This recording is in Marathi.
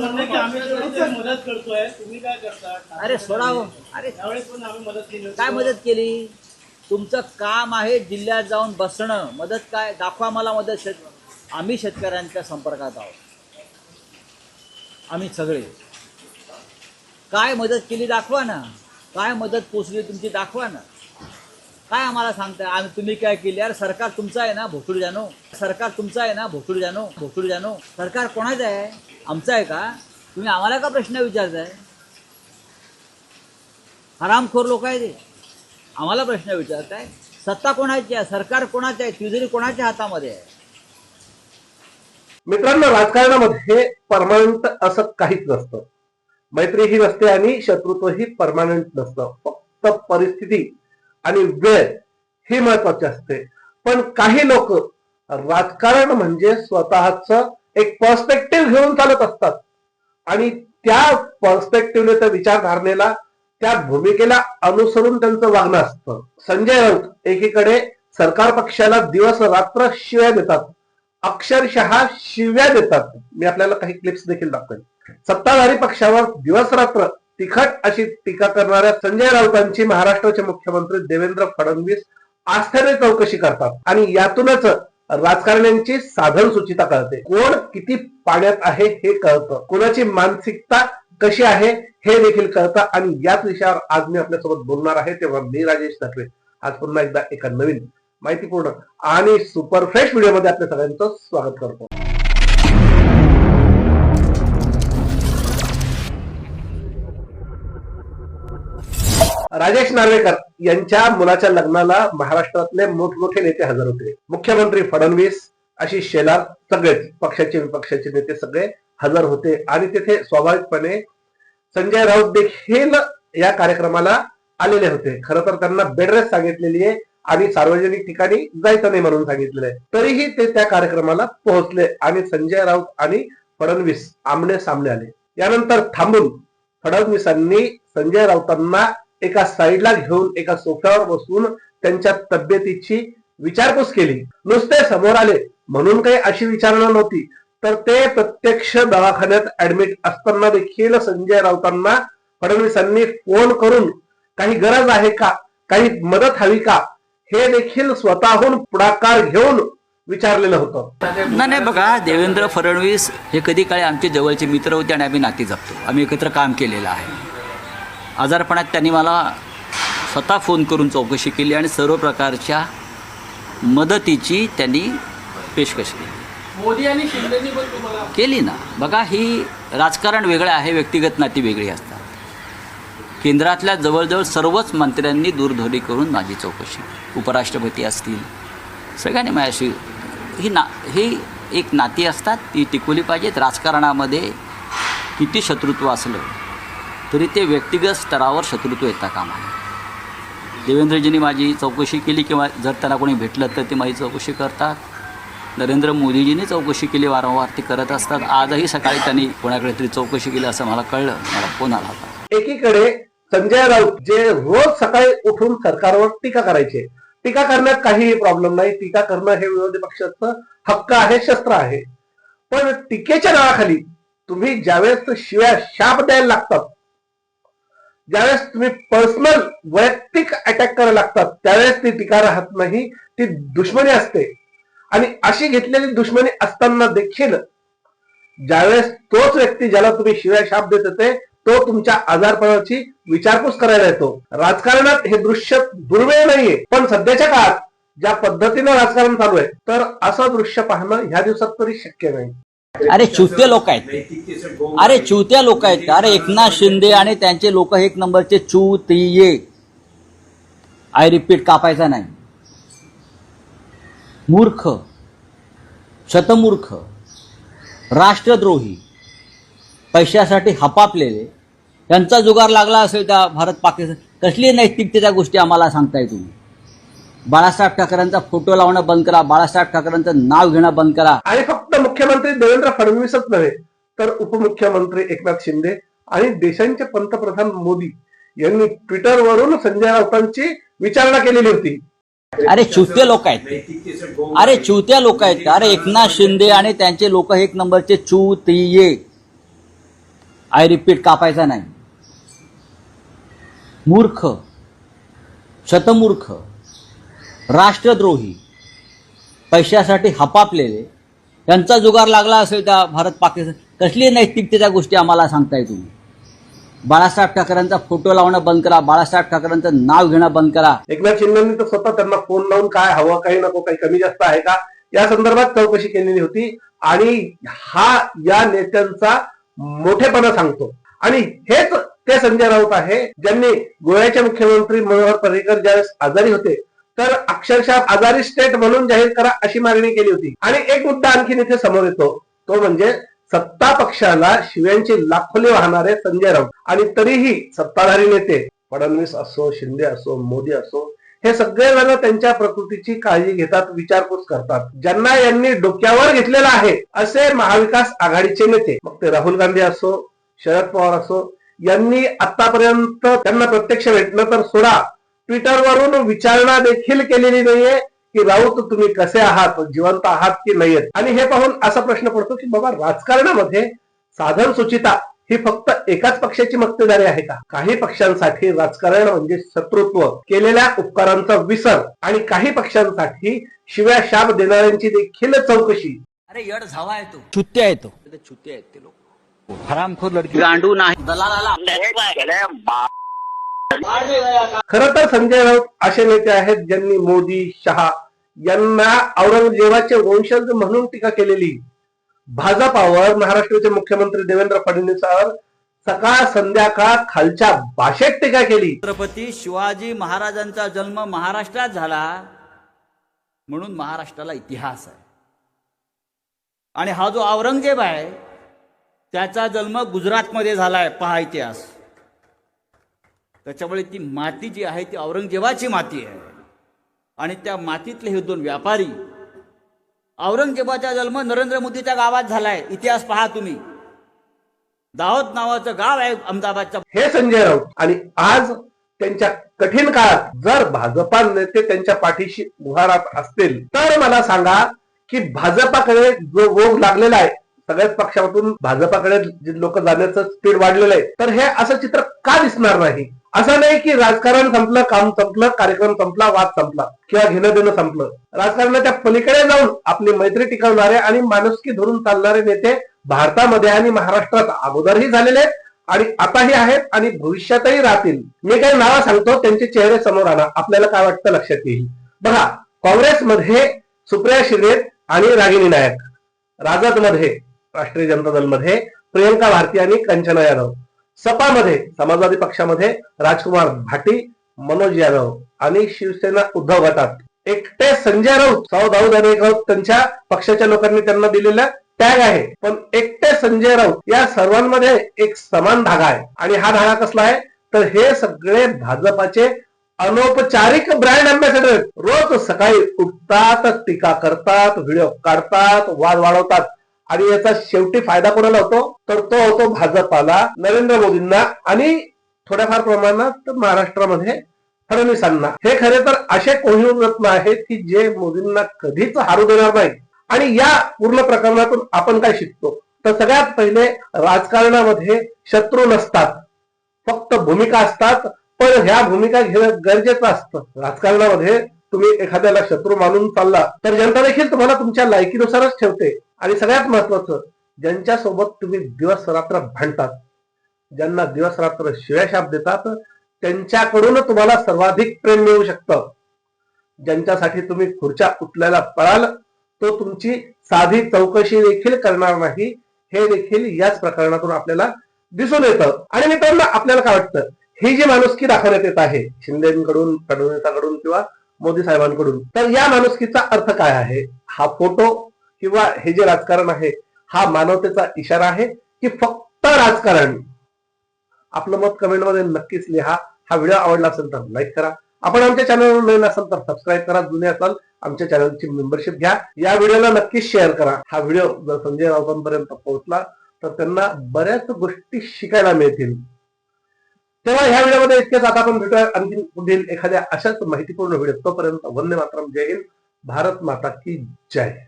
मदत करतोय तुम्ही काय करता? अरे सोडा हो. अरे त्यावेळेस पण आम्ही मदत केली होती. काय मदत केली? तुमचं काम आहे जिल्ह्यात जाऊन बसणं. मदत काय? दाखवा मला मदत. शेत आम्ही शेतकऱ्यांच्या संपर्कात आहोत. आम्ही सगळे. काय मदत केली दाखवा ना. काय मदत पोचली तुमची दाखवा ना. काय आम्हाला सांगताय? आम्ही तुम्ही काय केली? अरे सरकार तुमचं आहे ना भोसूड जानो. सरकार तुमचं आहे ना भोसूड जानो भोसूड जानो. सरकार कोणाचं आहे? आमचा आहे का? तुम्ही आम्हाला का प्रश्न विचारताय? हरामखोर लोक आहे ते आम्हाला प्रश्न विचारताय सत्ता कोणाची आहे? सरकार कोणाची आहे? तिजोरी कोणाच्या हातामध्ये आहे? मित्रांनो राजकारणामध्ये परमानंट असं काहीच नसतं. मैत्रीही नसते आणि शत्रुत्वही परमानंट नसतं. फक्त परिस्थिती आणि वेळ ही महत्वाची असते. पण काही लोक राजकारण म्हणजे स्वतःच एक पर्स्पेक्टिव्ह घेऊन चालत असतात. आणि त्या पर्स्पेक्टिव्हने त्या विचारधारणेला त्या भूमिकेला अनुसरून त्यांचं वागणं असतं. संजय राऊत एकीकडे सरकार पक्षाला दिवस रात्र शिव्या देतात. अक्षरशः शिव्या देतात. मी आपल्याला काही क्लिप्स देखील दाखवेन. सत्ताधारी पक्षावर दिवस रात्र तिखट अशी टीका करणाऱ्या संजय राऊतांची महाराष्ट्राचे मुख्यमंत्री देवेंद्र फडणवीस आस्थेने चौकशी करतात. आणि यातूनच राजकारण्यांची साधन सुचिता कळते. कोण किती पाण्यात आहे हे कळतं. कोणाची मानसिकता कशी आहे हे देखील कळतं. आणि याच विषयावर आज मी आपल्यासोबत बोलणार आहे तेव्हा मी राजेश ठाकरे आज पुन्हा एकदा एका नवीन माहितीपूर्ण आणि सुपर फ्रेश व्हिडिओमध्ये आपल्या सगळ्यांचं स्वागत करतो. राजेश नार्वेकर यांच्या मुलाच्या लग्नाला महाराष्ट्रातले मोठमोठे नेते हजर होते. मुख्यमंत्री फडणवीस अशी शेलार सगळेच पक्षाचे विपक्षाचे नेते सगळे हजर होते. आणि तेथे स्वाभाविकपणे संजय राऊत देखील या कार्यक्रमाला आलेले होते. खर तर त्यांना बेडरेस सांगितलेली आहे आणि सार्वजनिक ठिकाणी जायचं नाही म्हणून सांगितलेलं आहे. तरीही ते त्या कार्यक्रमाला पोहोचले आणि संजय राऊत आणि फडणवीस आमने सामने आले. यानंतर थांबून फडणवीसांनी संजय राऊतांना एका साईडला घेऊन एका सोफ्यावर बसून त्यांच्या तब्येतीची विचारपूस केली. नुसते समोर आले. म्हणून काही अशी विचारणा नव्हती. तर ते प्रत्यक्ष दवाखान्यात ऍडमिट असताना देखील संजय राऊतांना फडणवीसांनी फोन करून काही गरज आहे का? काही मदत हवी का? हे देखील स्वतःहून पुढाकार घेऊन विचारलेलं होतं. नाही नाही बघा देवेंद्र फडणवीस हे कधी काळी आमचे जवळचे मित्र होते आणि आम्ही नाती जपतो. आम्ही एकत्र काम केलेलं आहे. आजारपणात त्यांनी मला स्वतः फोन करून चौकशी केली आणि सर्व प्रकारच्या मदतीची त्यांनी पेशकश केली. मोदी आणि केली ना. बघा ही राजकारण वेगळं आहे व्यक्तिगत नाती वेगळी असतात. केंद्रातल्या जवळजवळ सर्वच मंत्र्यांनी दूरध्वनी करून माझी चौकशी उपराष्ट्रपती असतील सगळ्यांनी माझ्याशी ही ना ही एक नाती असतात ती टिकवली पाहिजेत. राजकारणामध्ये किती शत्रुत्व असलं तरी ते व्यक्तिगत स्तरावर शत्रुत्व येता कामा नये. देवेंद्रजींनी माझी चौकशी केली किंवा जर त्यांना कोणी भेटलं तर ते माझी चौकशी करतात. नरेंद्र मोदीजींनी चौकशी केली वारंवार ते करत असतात. आजही सकाळी त्यांनी कोणाकडे तरी चौकशी केली असं मला कळलं. मला फोन आला होता. एकीकडे संजय राऊत जे रोज सकाळी उठून सरकारवर टीका करायचे. टीका करण्यात काहीही प्रॉब्लेम नाही. टीका करणं हे विरोधी पक्षाचं हक्क आहे शस्त्र आहे. पण टीकेच्या नावाखाली तुम्ही ज्यावेळेस शिव्या शाप द्यायला लागतात ज्यावेळेस तुम्ही पर्सनल वैयक्तिक अटॅक करायला लागतात त्यावेळेस ती टीका राहत नाही ती दुश्मनी असते. आणि अशी घेतलेली दुश्मनी असताना देखील ज्यावेळेस तोच व्यक्ती ज्याला तुम्ही शिवाय शाप देत होते तो तुमच्या आजारपणाची विचारपूस करायला येतो. राजकारणात हे दृश्य दुर्मिळ नाहीये पण सध्याच्या काळात ज्या पद्धतीनं राजकारण चालू आहे तर असं दृश्य पाहणं ह्या दिवसात तरी शक्य नाही. अरे चुत्या लोक आहेत. अरे चुत्या लोक आहेत. अरे एकनाथ शिंदे आणि त्यांचे लोक एक नंबरचे चुतिये आय रिपीट कापायचा नाही. मूर्ख. शतमूर्ख. राष्ट्रद्रोही. पैशासाठी हपापलेले. त्यांचा जुगार लागला असेल त्या भारत पाकिस्तान. कसली नैतिकतेच्या गोष्टी आम्हाला सांगताय तुम्ही? बाळासाहेब ठाकरेंचा फोटो लावणं बंद करा. बाळासाहेब ठाकरेंचं नाव घेणं बंद करा. मुख्यमंत्री देवेंद्र फडणवीसच नव्हे तर उपमुख्यमंत्री एकनाथ शिंदे आणि देशांचे पंतप्रधान मोदी यांनी ट्विटरवरून संजय राऊतांची विचारणा केलेली होती. अरे चुत्या लोक आहेत. अरे चुत्या लोक आहेत. अरे एकनाथ शिंदे आणि त्यांचे लोक एक नंबरचे चुतिये आय रिपीट कापायचा नाही. मूर्ख शतमूर्ख राष्ट्रद्रोही पैशासाठी हपापलेले त्यांचा जुगार लागला असेल त्या भारत पाकिस्तान कसली नैतिकतेच्या गोष्टी आम्हाला सांगताय तुम्ही. बाळासाहेब ठाकरेंचा फोटो लावणं बंद करा बाळासाहेब ठाकरेंचं नाव घेणं बंद करा. एकनाथ शिंदेनी तर स्वतः त्यांना फोन लावून काय हवं काही नको काही कमी जास्त आहे का? या संदर्भात चौकशी केलेली होती आणि हा या नेत्यांचा मोठेपणा सांगतो. आणि हेच ते संजय राऊत आहे ज्यांनी गोव्याचे मुख्यमंत्री मनोहर पर्रिकर ज्यावेळेस आजारी होते तर अक्षरशः आजारी स्टेट म्हणून जाहीर करा अशी मागणी केली होती. आणि एक मुद्दा आणखीन इथे समोर येतो. तो म्हणजे सत्ता पक्षाला शिव्यांची लाखोली वाहणारे संजय राऊत. आणि तरीही सत्ताधारी नेते फडणवीस असो शिंदे असो मोदी असो हे सगळे जण त्यांच्या प्रकृतीची काळजी घेतात विचारपूस करतात. ज्यांना यांनी डोक्यावर घेतलेला आहे असे महाविकास आघाडीचे नेते. मग ते राहुल गांधी असो शरद पवार असो यांनी आतापर्यंत त्यांना प्रत्यक्ष भेटलं तर सोडा. ट्विटरवरून विचारणा देखील केलेली नाहीये की राऊत तुम्ही कसे आहात जिवंत आहात की नाही आणि हे पाहून असा प्रश्न पडतो की बाबा राजकारणामध्ये साधन सुचिता ही फक्त एकाच पक्षाची मक्तेदारी आहे का? काही पक्षांसाठी राजकारण म्हणजे शत्रुत्व केलेल्या उपकारांचा विसर आणि काही पक्षांसाठी शिव्या शाप देणाऱ्यांची देखील चौकशी. अरे यड झावा येतो छुत्त्या येतो छुत्त्या आहेत ते लोक. हरामखोर लडकी. गांडू नाही. दलालाला खर तर संजय राऊत असे नेते आहेत ज्यांनी मोदी शहा यांना औरंगजेबाचे वंशज म्हणून टीका केलेली. भाजपावर महाराष्ट्राचे मुख्यमंत्री देवेंद्र फडणवीसांवर सकाळ संध्याकाळ खालच्या भाषेत टीका केली. छत्रपती शिवाजी महाराजांचा जन्म महाराष्ट्रात झाला म्हणून महाराष्ट्राला इतिहास आहे. आणि हा जो औरंगजेब आहे त्याचा जन्म गुजरातमध्ये झालाय पहा इतिहास. त्याच्यामुळे ती माती जी आहे ती औरंगजेबाची माती आहे. आणि त्या मातीतले हे दोन व्यापारी औरंगजेबाचा जन्म नरेंद्र मोदीच्या गावात झालाय. इतिहास पहा तुम्ही. दाहोद नावाचं गाव आहे अहमदाबादच्या हे संजय राऊत आणि आज त्यांच्या कठीण काळात जर भाजपा नेते त्यांच्या पाठीशी उभारात असतील तर मला सांगा की भाजपाकडे जो ओघ लागलेला आहे सगळ्याच पक्षातून भाजपाकडे जे लोक जाण्याचं स्पीड वाढलेलं आहे तर हे असं चित्र का दिसणार नाही? असं नाही की राजकारण संपलं काम संपलं कार्यक्रम संपला वाद संपला किंवा घेणं देणं संपलं. राजकारणाच्या पलीकडे जाऊन आपली मैत्री टिकवणारे आणि माणुसकी धरून चालणारे नेते भारतामध्ये आणि महाराष्ट्रात अगोदरही झालेले आहेत आणि आताही आहेत आणि भविष्यातही राहतील. मी काही नावं सांगतो त्यांचे चेहरे समोर आणा. आपल्याला काय वाटतं लक्षात येईल? बघा काँग्रेसमध्ये सुप्रिया शिंदे आणि रागिनी नायक. राजदमध्ये राष्ट्रीय जनता दलमध्ये प्रियंका भारती आणि कंचना यादव. सपामध्ये समाजवादी पक्षामध्ये राजकुमार भाटी मनोज यादव आणि शिवसेना उद्धव गटात एकटे संजय राऊत साऊ दाऊद आणि एक राऊत त्यांच्या पक्षाच्या लोकांनी त्यांना दिलेला टॅग आहे. पण एकटे संजय राऊत या सर्वांमध्ये एक समान धागा आहे. आणि हा धागा कसला आहे? तर हे सगळे भाजपाचे अनौपचारिक ब्रँड अँबॅसेडर रोज सकाळी उठतात टीका करतात व्हिडिओ काढतात वाद वाढवतात. आणि याचा शेवटी फायदा कोणाला होतो? तर तो होतो भाजपाला नरेंद्र मोदींना आणि थोड्याफार प्रमाणात महाराष्ट्रामध्ये फडणवीसांना. हे खरे तर असे कोहिनूर रत्न आहेत की जे मोदींना कधीच हारू देणार नाही आणि या पूर्ण प्रकरणातून आपण काय शिकतो? तर सगळ्यात पहिले राजकारणामध्ये शत्रू नसतात. फक्त भूमिका असतात पण ह्या भूमिका घेणं गरजेचं असतं. राजकारणामध्ये तुम्ही एखाद्याला शत्रू मानून चालला तर जनता देखील तुम्हाला तुमच्या लायकीनुसारच ठेवते. आणि सगळ्यात महत्वाचं ज्यांच्या सोबत तुम्ही दिवस रात्र भांडतात ज्यांना दिवस रात्र शिव्याशाप देतात त्यांच्याकडून तुम्हाला सर्वाधिक प्रेम मिळू शकतं. ज्यांच्यासाठी तुम्ही खुर्च्या उठल्याला पळाल तो तुमची साधी चौकशी देखील करणार नाही. हे देखील याच प्रकरणातून आपल्याला दिसून येतं. आणि मित्रांनो आपल्याला काय वाटतं? ही जी माणुसकी दाखवण्यात येत आहे शिंदेकडून फडणवीसाकडून किंवा मोदी साहेबांकडून तर या माणुसकीचा अर्थ काय आहे? हा फोटो किंवा हे जे राजकारण आहे हा मानवतेचा इशारा आहे की फक्त राजकारण. आपलं मत कमेंटमध्ये नक्कीच लिहा. हा व्हिडिओ आवडला असेल तर लाईक करा. आपण आमच्या चॅनलवर नवीन असाल तर सबस्क्राईब करा. जुने असाल आमच्या चॅनलची मेंबरशिप घ्या. या व्हिडिओला नक्कीच शेअर करा. हा व्हिडिओ जर संजय राऊतांपर्यंत पोहोचला तर त्यांना बऱ्याच गोष्टी शिकायला मिळतील. तेव्हा ह्या व्हिडिओमध्ये इतकेच आता आपण भेटूया. आणखी पुढील एखाद्या अशाच माहितीपूर्ण व्हिडिओ तोपर्यंत वंदे मातरम. जय हिंद. भारत माता की जय.